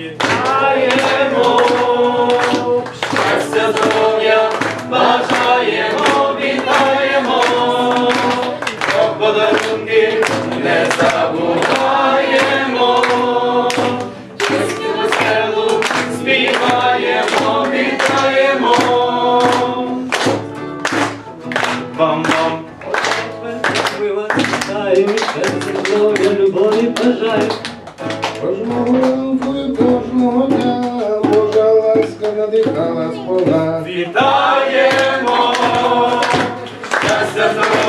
Вітаємо! Надихала спола. Вітаємо! Щастя, здоров'я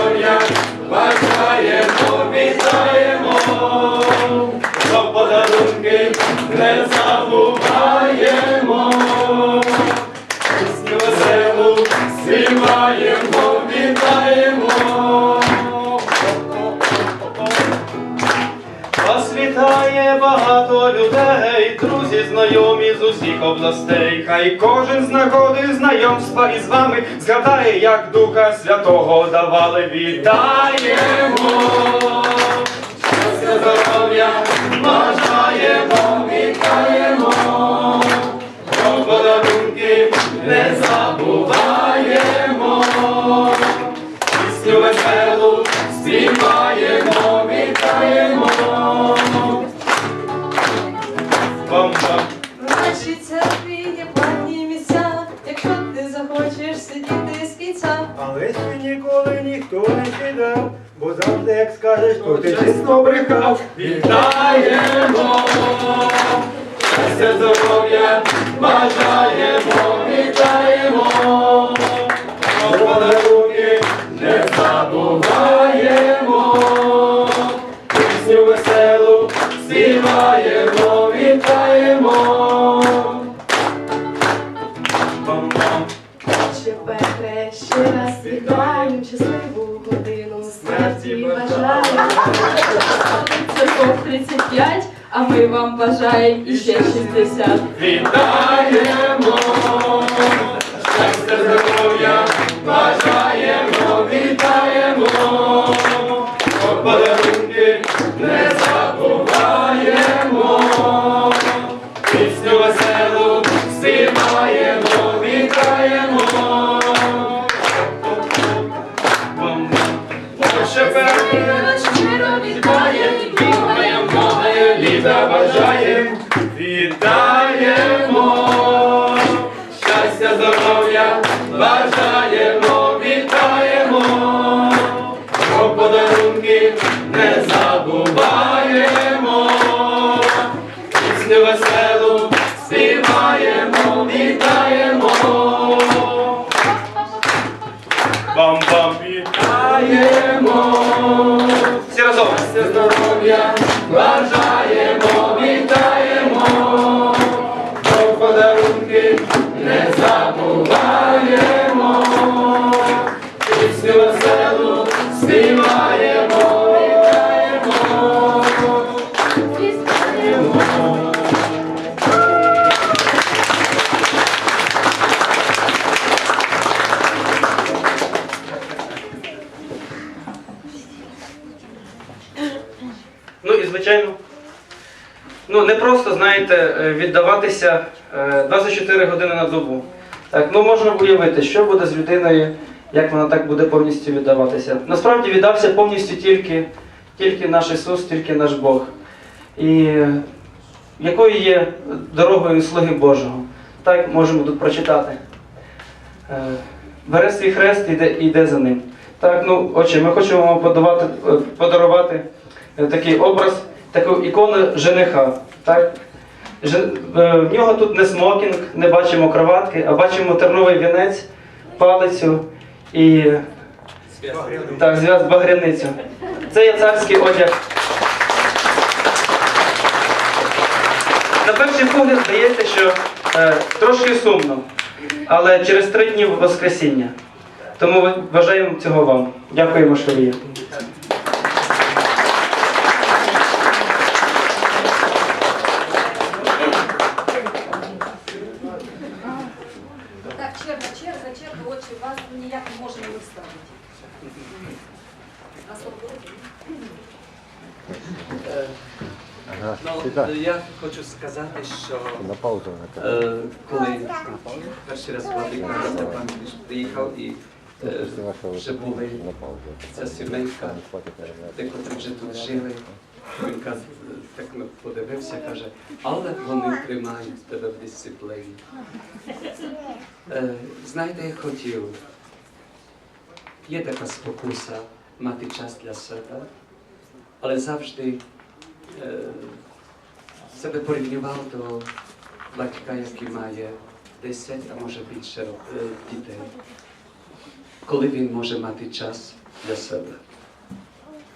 знайомі з усіх областей. Хай кожен з нагоди знайомства із вами згадає, як Духа Святого давали. Вітаємо! Щастя, здоров'я бажаємо, кидав, бо завжди як скажеш, то ти чесно брехав. Вітаємо! Щастя, здоров'я бажаємо, 65, а ми вам бажаємо ще 60. Вітаємо! Знаєте, е, віддаватися е, 24 години на добу. Так, ну можна уявити, що буде з людиною, як вона так буде повністю віддаватися. Насправді віддався повністю тільки, тільки наш Ісус, тільки наш Бог. І е, якою є дорогою слуги Божого? Так можемо тут прочитати. Е, Бере свій хрест і йде, за ним. Так, ну, отче, ми хочемо вам подавати, е, подарувати е, такий образ, таку ікону жениха. Так? Е, В нього тут не смокінг, не бачимо кроватки, а бачимо терновий вінець, палицю і так, зв'яз багряницю. Це є царський одяг. На перший погляд здається, що е, трошки сумно, але через три дні Воскресіння. Тому бажаємо цього вам. Дякуємо, що ви є. Так, черга, черга, черга, отче, вас ніяк не можемо виставити. Ну, вітаю. я хочу сказати, що На паузу е, коли перший раз Владика Степанович приїхав і е, вже були ця сімейка, де котрі вже тут жили, він каз- так подивився, каже, але вони тримають тебе в дисципліні. Е, Знаєте, я хотів, є така спокуса мати час для себе, але завжди е, себе порівнював до батька, який має 10, а може більше е, дітей. Коли він може мати час для себе.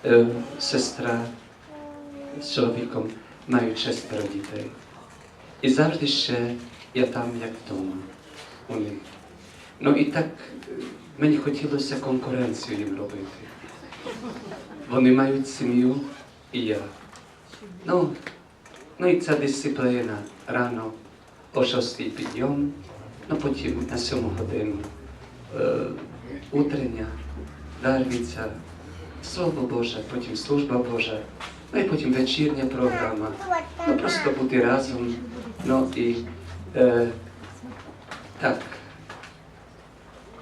Е, Сестра з чоловіком мають шестеро дітей. І завжди ще я там, як вдома у них. Ну і так е, мені хотілося конкуренцію їм робити. Вони мають сім'ю і я. Ну, ну і ця дисципліна рано о шостій підйом, ну потім на сьому годину е, утрення, дарвіця, Слово Боже, потім служба Божа, ну і потім вечірня програма. Ну просто бути разом. Ну і е, так.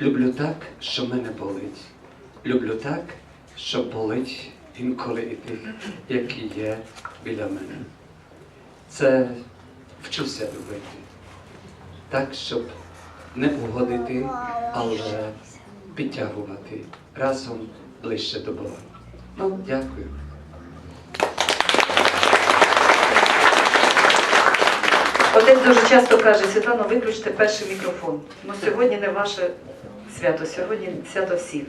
Люблю так, що мене болить. Люблю так, що болить інколи і тих, які є біля мене. Це вчуся любити. Так, щоб не угодити, але підтягувати разом ближче до Бога. Ну, дякую. Отець дуже часто каже, Світлано, виключте перший мікрофон. Ну сьогодні не ваше свято, сьогодні свято всіх.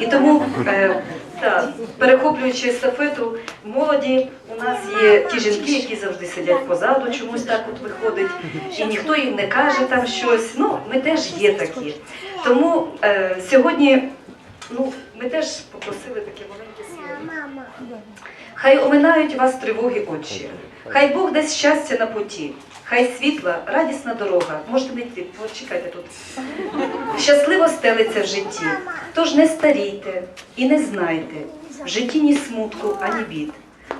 І тому, е, так, перехоплюючи естафету молоді, у нас є ті жінки, які завжди сидять позаду, чомусь так от виходить, і ніхто їм не каже там щось. Ну, ми теж є такі. Тому е, сьогодні ну, ми теж попросили таке маленьке слово. Хай оминають вас тривоги очі, хай Бог дасть щастя на путі, хай світла, радісна дорога. Можете не йти, почекайте тут. Щасливо стелиться в житті, тож не старійте і не знайте, в житті ні смутку, ані бід.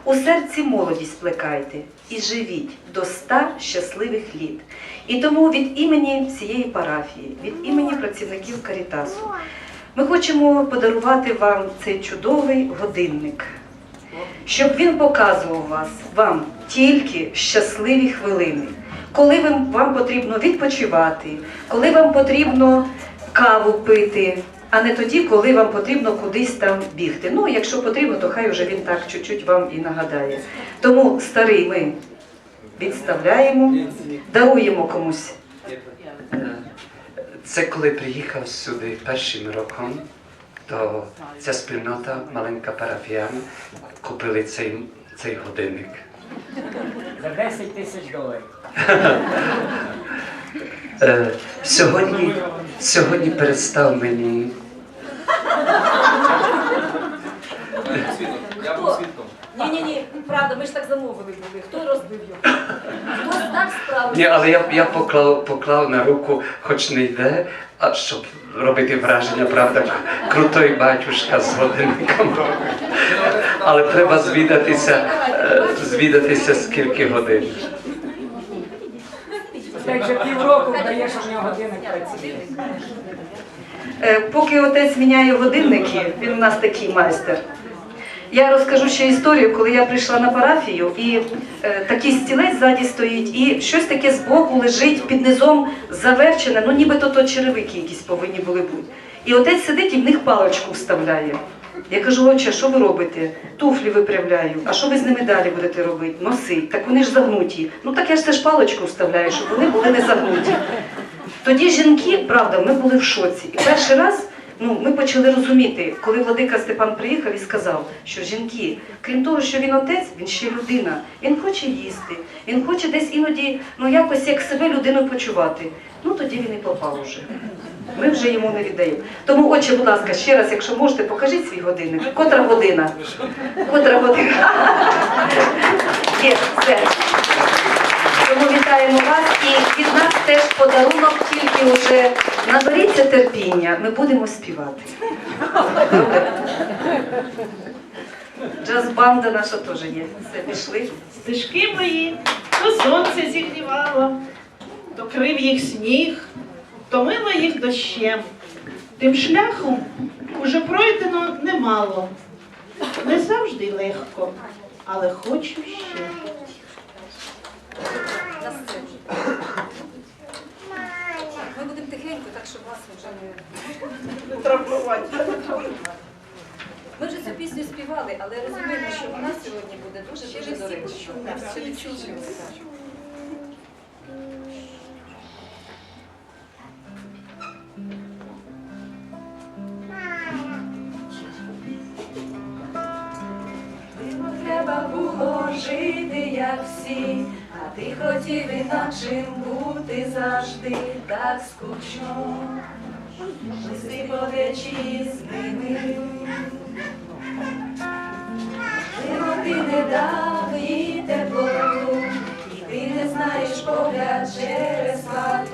У серці молодість плекайте і живіть до ста щасливих літ. І тому від імені всієї парафії, від імені працівників Карітасу, ми хочемо подарувати вам цей чудовий годинник щоб він показував вас, вам тільки щасливі хвилини, коли вам, потрібно відпочивати, коли вам потрібно каву пити, а не тоді, коли вам потрібно кудись там бігти. Ну, якщо потрібно, то хай вже він так чуть-чуть вам і нагадає. Тому старий ми відставляємо, даруємо комусь. Це коли приїхав сюди першим роком, то ця спільнота, маленька парафіяна, купили цей, цей годинник. За 10 тисяч доларів. Е, сьогодні, сьогодні перестав мені. Хто? Ні, ні, ні, правда, ми ж так замовили були. Хто розбив його? Хтось так справився. Ні, але я, я поклав, поклав на руку, хоч не йде, а щоб робити враження, правда, крутий батюшка з годинником. Але треба звідатися, звідатися скільки годин. Ти вже півроку вдаєш, що в нього годинник працює. Е, Поки отець міняє годинники, він у нас такий майстер. Я розкажу ще історію, коли я прийшла на парафію, і е, такий стілець ззаді стоїть, і щось таке збоку лежить під низом заверчене, ну нібито то черевики якісь повинні були бути. І отець сидить і в них паличку вставляє. Я кажу, отче, що ви робите? Туфлі виправляю. А що ви з ними далі будете робити? Носить. Так вони ж загнуті. Ну так я ж теж паличку вставляю, щоб вони були не загнуті. Тоді жінки, правда, ми були в шоці. І перший раз ну, ми почали розуміти, коли владика Степан приїхав і сказав, що жінки, крім того, що він отець, він ще людина. Він хоче їсти, він хоче десь іноді ну, якось як себе людину почувати. Ну тоді він і попав уже. Ми вже йому не віддаємо. Тому, отче, будь ласка, ще раз, якщо можете, покажіть свій годинник. Котра година? Котра година? Є, все. Тому вітаємо вас і від нас теж подарунок, тільки вже наберіться терпіння, ми будемо співати. Джаз-банда наша теж є. Все, пішли. Стежки мої, то сонце зігрівало, то крив їх сніг, то мило їх дощем. Тим шляхом уже пройдено немало. Не завжди легко, але хочу ще. На сцену. Ми будемо тихенько, так щоб вас вже не... Травмувати. Ми вже цю пісню співали, але розуміємо, що вона сьогодні буде дуже дуже доречна. Не чули. треба було жити, як всі, ти хотів інакшим бути завжди так скучно. Листи подечі з ними. Диво ти не дав їй теплоту, і ти не знаєш погляд через хату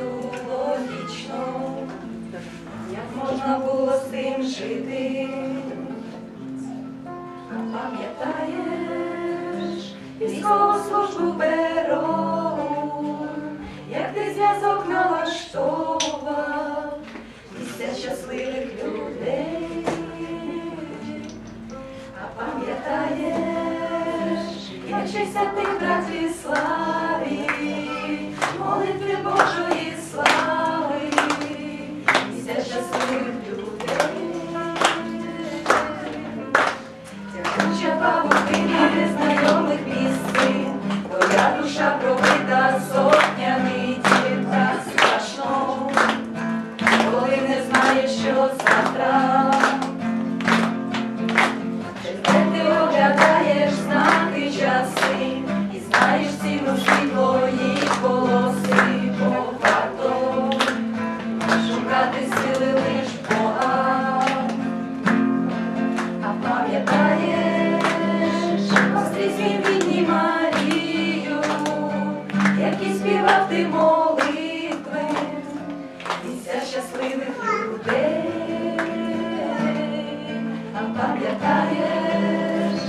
пам'ятаєш,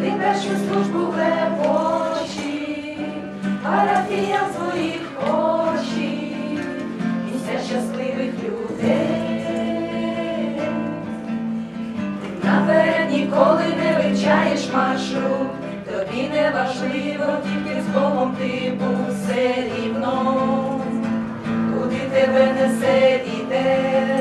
ти першу службу вепочі, парафіям своїх очі, місця щасливих людей. Ти наперед ніколи не вивчаєш маршрут, тобі не важливо, тільки з Богом ти був все рівно, куди тебе несе вітер.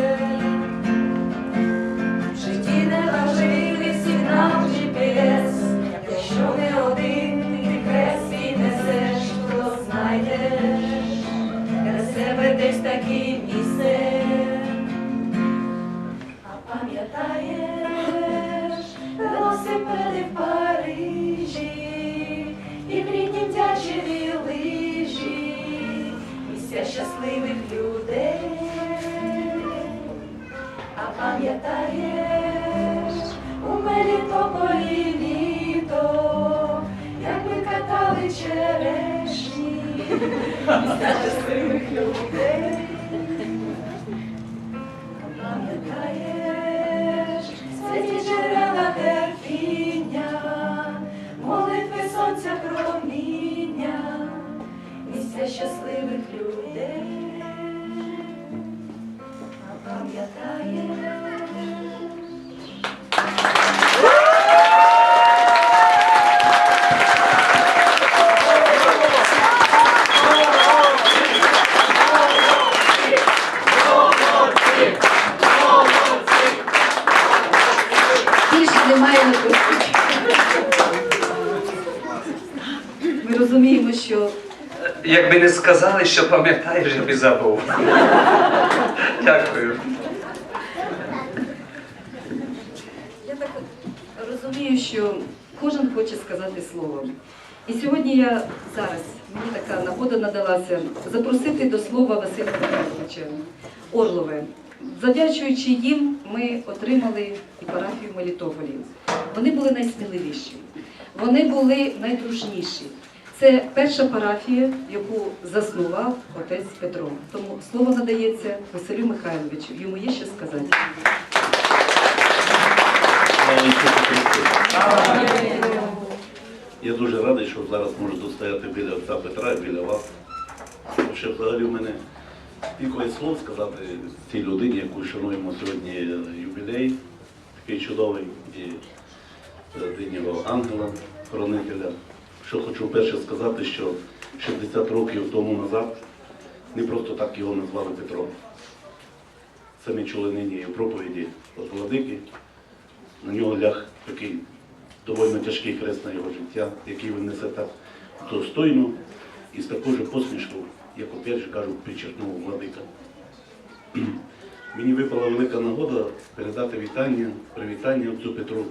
Щасливих людей. Пам'ятаєш святі джерела терпіння, молитви сонця проміння, місця щасливих людей. А пам'ятаєш Якби не сказали, що пам'ятаєш, я б і забув. Дякую. я так розумію, що кожен хоче сказати слово. І сьогодні я зараз, мені така нагода надалася запросити до слова Василя Михайловича Орлове. Завдячуючи їм, ми отримали і парафію Мелітополі. Вони були найсміливіші, вони були найдружніші. Це перша парафія, яку заснував отець Петро. Тому слово надається Василю Михайловичу. Йому є що сказати. Я дуже радий, що зараз можу достояти біля отця Петра і біля вас. Що взагалі в мене кілька слов сказати цій людині, яку шануємо сьогодні юбілей, такий чудовий і е, День ангела, хоронителя. Що хочу перше сказати, що 60 років тому назад не просто так його назвали Петром. Це ми чули нині в проповіді від владики. На нього ляг такий доволі тяжкий хрест на його життя, який він несе так достойно і з такою же посмішкою, як опять же кажу, підчеркнув владика. Мені випала велика нагода передати вітання, привітання отцю Петру.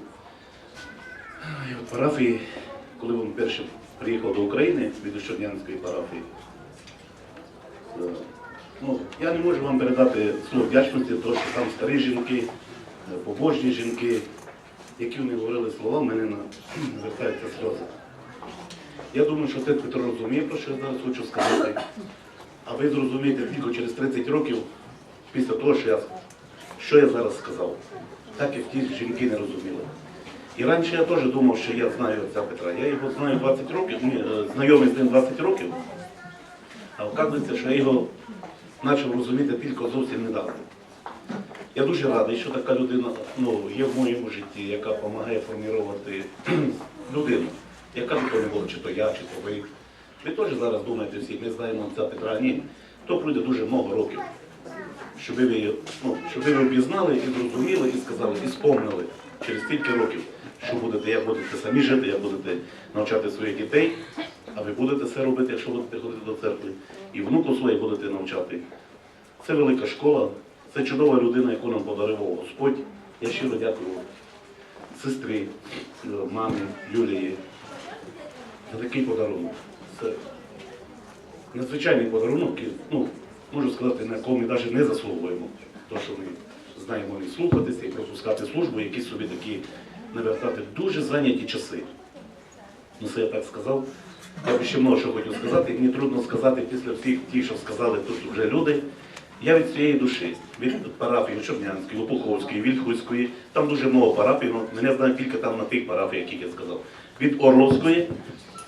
І от парафії, коли він перше приїхав до України від Ощаднянської парафії, е, ну, я не можу вам передати слово вдячності, тому що там старі жінки, е, побожні жінки, які вони говорили слова, в мене звертаються сльози. Я думаю, що отець Петро розуміє, про що я зараз хочу сказати. А ви зрозумієте тільки через 30 років після того, що я, що я зараз сказав. Так як ті жінки не розуміли. І раніше я теж думав, що я знаю отця Петра. Я його знаю 20 років, ні, знайомий з ним 20 років. А вказується, що я його почав розуміти тільки зовсім недавно. Я дуже радий, що така людина ну, є в моєму житті, яка допомагає формувати людину. Яка б то не була, чи то я, чи то ви. Ви теж зараз думаєте всі, ми знаємо отця Петра. Ні. То пройде дуже много років. Щоб ви, ну, щоб ви обізнали і зрозуміли, і сказали, і спомнили через стільки років, що будете, як будете самі жити, як будете навчати своїх дітей, а ви будете це робити, якщо будете ходити до церкви, і внуку своїх будете навчати. Це велика школа, це чудова людина, яку нам подарував Господь. Я щиро дякую сестрі, е, мамі Юлії за такий подарунок. Це надзвичайний подарунок, ну, можу сказати, на якого ми навіть не заслуговуємо. Тому що ми знаємо і слухатися, і пропускати службу, які собі такі навертати дуже зайняті часи. Ну, це я так сказав. Я б ще много що хотів сказати, і мені трудно сказати після всіх тих, що сказали тут вже люди. Я від цієї душі, від парафії Чорнянської, Лопуховської, Вільхуської, там дуже много парафій, ну мене знаю тільки там на тих парафіях, яких я сказав. Від Орловської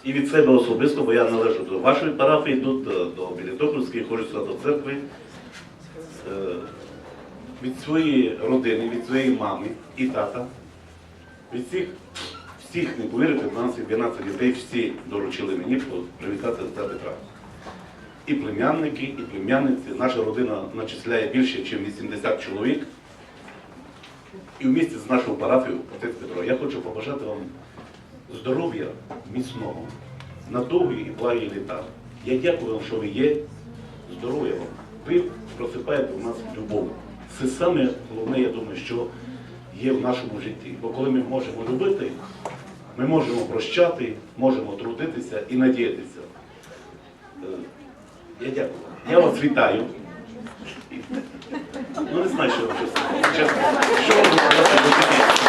і від себе особисто, бо я належу до вашої парафії, тут до, до Білітопольської, ходжу сюди до церкви. Е, Від своєї родини, від своєї мами і тата, від всіх, всіх не повірите, 12 12 дітей всі доручили мені привітати отця Петра і племянники, і племянниці. Наша родина начисляє більше, ніж 80 чоловік. І в місті з нашою парафією, отець Петро, я хочу побажати вам здоров'я міцного, на довгі і благі літа. Я дякую вам, що ви є. Здоров'я вам. Ви просипаєте в нас любов. Це саме головне, я думаю, що є в нашому житті. Бо коли ми можемо любити, ми можемо прощати, можемо трудитися і надіятися. Е, я дякую. Я вас вітаю. Ну не знаю, що вам. Чесно. Що вам?